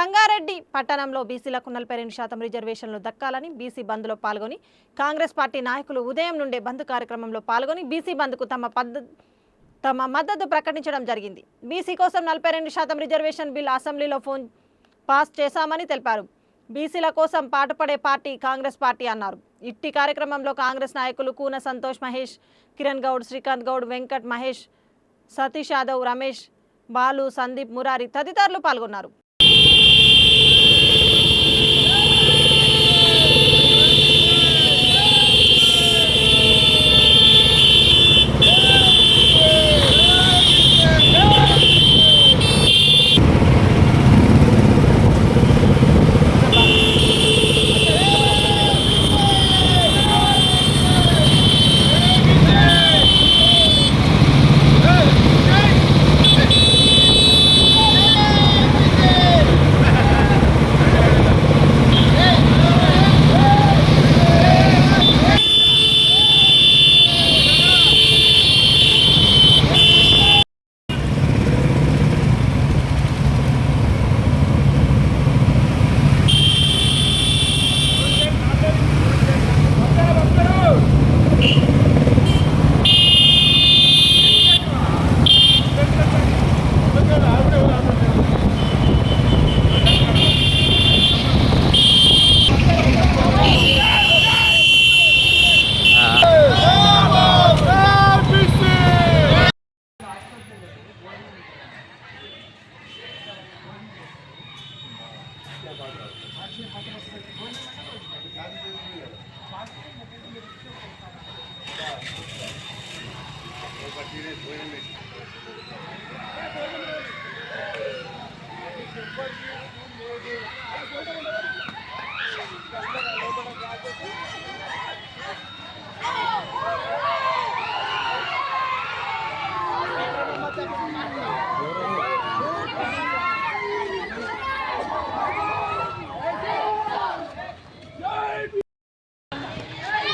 సంగారెడ్డి పట్టణంలో బీసీలకు నలభై రెండు శాతం రిజర్వేషన్లు దక్కాలని బీసీ బంద్లో పాల్గొని కాంగ్రెస్ పార్టీ నాయకులు ఉదయం నుండే బంద్ కార్యక్రమంలో పాల్గొని బీసీ బంద్కు తమ పద్ధ తమ మద్దతు ప్రకటించడం జరిగింది. బీసీ కోసం నలభై రెండు శాతం రిజర్వేషన్ బిల్ అసెంబ్లీలో ఫోన్ పాస్ చేశామని తెలిపారు. బీసీల కోసం పాటుపడే పార్టీ కాంగ్రెస్ పార్టీ అన్నారు. ఇట్టి కార్యక్రమంలో కాంగ్రెస్ నాయకులు కూన సంతోష్ మహేష్ కిరణ్ గౌడ్ శ్రీకాంత్ గౌడ్ వెంకట్ మహేష్ సతీష్ యాదవ్ రమేష్ బాలు సందీప్ మురారి తదితరులు పాల్గొన్నారు.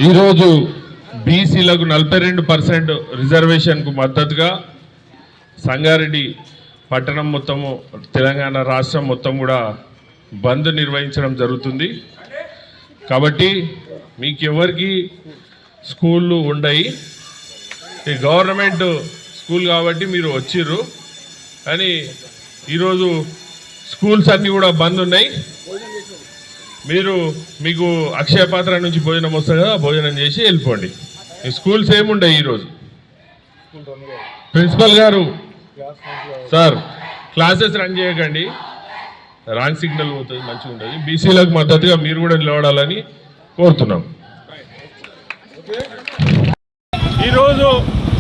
ఈరోజు బీసీలకు నలభై రెండు పర్సెంట్ రిజర్వేషన్కు మద్దతుగా సంగారెడ్డి పట్టణం మొత్తము తెలంగాణ రాష్ట్రం మొత్తం కూడా బంద్ నిర్వహించడం జరుగుతుంది. కాబట్టి మీకు ఎవరికి స్కూళ్ళు ఉండయి. ఈ గవర్నమెంట్ స్కూల్ కాబట్టి మీరు వచ్చిర్రు. కానీ ఈరోజు స్కూల్స్ అన్నీ కూడా బంద్ ఉన్నాయి. మీరు మీకు అక్షయ పాత్ర నుంచి భోజనం వస్తుంది కదా భోజనం చేసి వెళ్ళిపోండి. స్కూల్స్ ఏముండే ఈరోజు? ప్రిన్సిపల్ గారు సార్ క్లాసెస్ రన్ చేయకండి. రాంగ్ సిగ్నల్ పోతుంది మంచిగా ఉంటుంది. బీసీలకు మద్దతుగా మీరు కూడా నిలబడాలని కోరుతున్నాం. ఈరోజు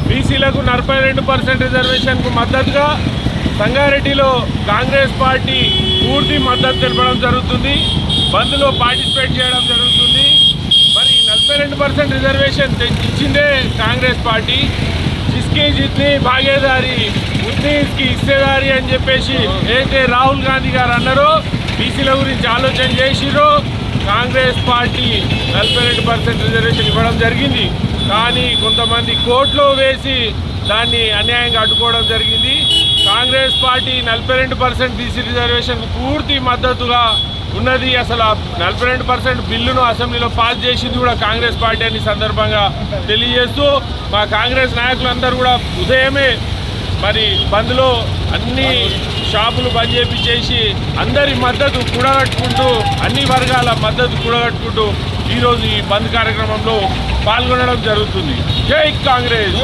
బీసీలకు నలభై రెండు పర్సెంట్ రిజర్వేషన్కు మద్దతుగా సంగారెడ్డిలో కాంగ్రెస్ పార్టీ పూర్తి మద్దతు తెలపడం జరుగుతుంది. బంద్లో పార్టిసిపేట్ చేయడం జరుగుతుంది. మరి నలభై రెండు పర్సెంట్ రిజర్వేషన్ ఇచ్చిందే కాంగ్రెస్ పార్టీ. జిస్కి జిత్ని భాగేదారి ఉత్నీస్కి ఇస్తేదారి అని చెప్పేసి ఏంటి రాహుల్ గాంధీ గారు అన్నారో బీసీల గురించి ఆలోచన చేసిరో కాంగ్రెస్ పార్టీ నలభై రెండు పర్సెంట్ రిజర్వేషన్ ఇవ్వడం జరిగింది. కానీ కొంతమంది కోర్టులో వేసి దాన్ని అన్యాయంగా అడ్డుకోవడం జరిగింది. కాంగ్రెస్ పార్టీ నలభై రెండు పర్సెంట్ బీసీ రిజర్వేషన్ పూర్తి మద్దతుగా ఉన్నది అసలు నలభై రెండు పర్సెంట్ బిల్లును అసెంబ్లీలో పాస్ చేసింది కూడా కాంగ్రెస్ పార్టీ అని సందర్భంగా తెలియజేస్తూ మా కాంగ్రెస్ నాయకులందరూ కూడా ఉదయమే మరి బంద్లో అన్ని షాపులు బంద్ చేపించేసి అందరి మద్దతు కూడగట్టుకుంటూ అన్ని వర్గాల మద్దతు కూడగట్టుకుంటూ ఈరోజు ఈ బంద్ కార్యక్రమంలో పాల్గొనడం జరుగుతుంది. జై కాంగ్రెస్!